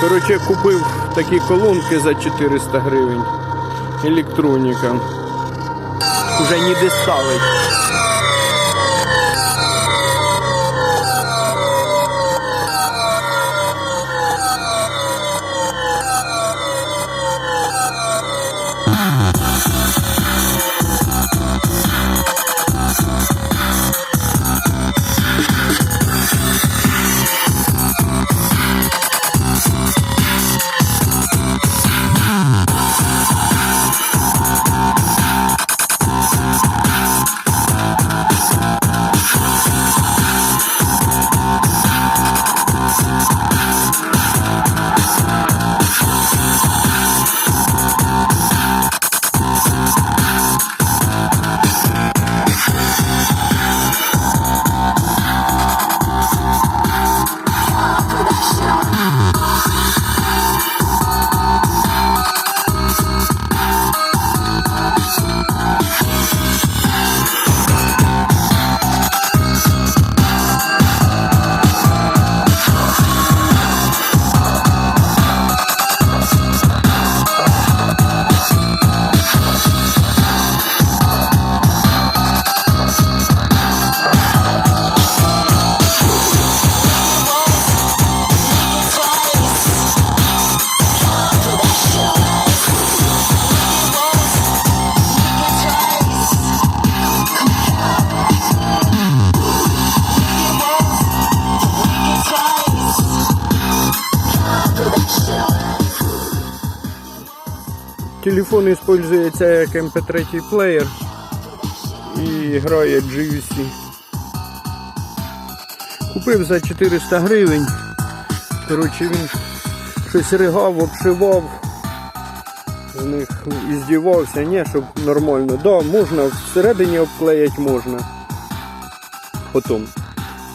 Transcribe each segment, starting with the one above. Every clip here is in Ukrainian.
Коротше, купив такі колонки за 400 гривень. Електроніка. Уже ніде ставить. Телефон использується як MP3 плеєр і грає GVC. Купив за 400 гривень. Коротше, він щось ригав, обшивав, з них і здівався, ні, щоб нормально. Да, можна, всередині обклеїти можна. Потім.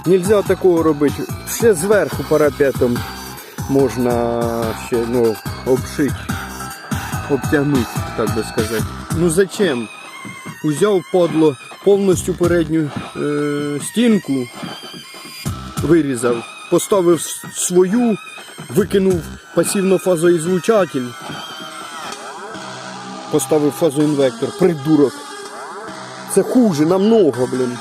Нельзя такого робити. Ще зверху парапетом можна ще ну, обшити обтягнути, так би сказати. Ну зачем? Узяв подло повністю передню е, стінку, вирізав, поставив свою, викинув пасивно-фазоізлучатель, поставив фазоінвектор, придурок. Це хуже, намного, блін.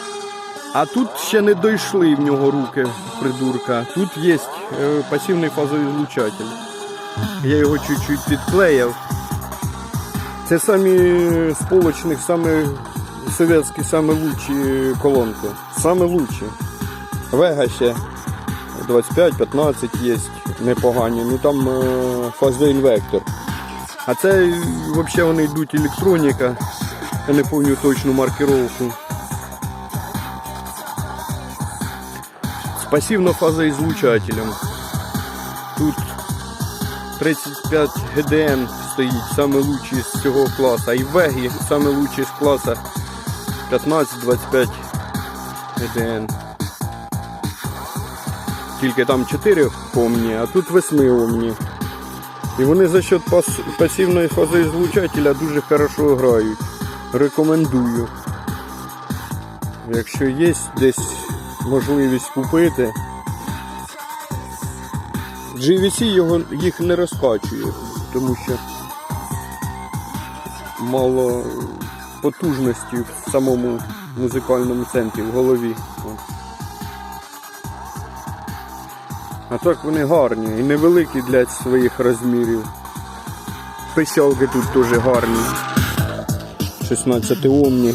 А тут ще не дійшли в нього руки придурка. Тут є е, пасивний фазоізлучатель. Я його чуть-чуть підклеїв. Це самі з полочних, самі совєтські, самі лучші колонки. Самі лучші. Вега ще 25-15 є непогані. Ну там е, фазоінвектор. А це взагалі вони йдуть електроніка. Я не пам'ятаю точну маркировку. З пасивно-фазоізлучателем. Тут 35 ГДН стоїть, саме лучший з цього класу. І вегі саме лучший з класу 15-25 ГДН. Тільки там 4 омні, а тут 8 омні. І вони за счет пас- пасивної фазоізлучателя дуже хорошо грають. Рекомендую. Якщо є десь можливість купити. GVC його, їх не розкачує, тому що мало потужності в самому музикальному центрі, в голові. А так вони гарні і невеликі для своїх розмірів. Писялки тут теж гарні. 16 омні.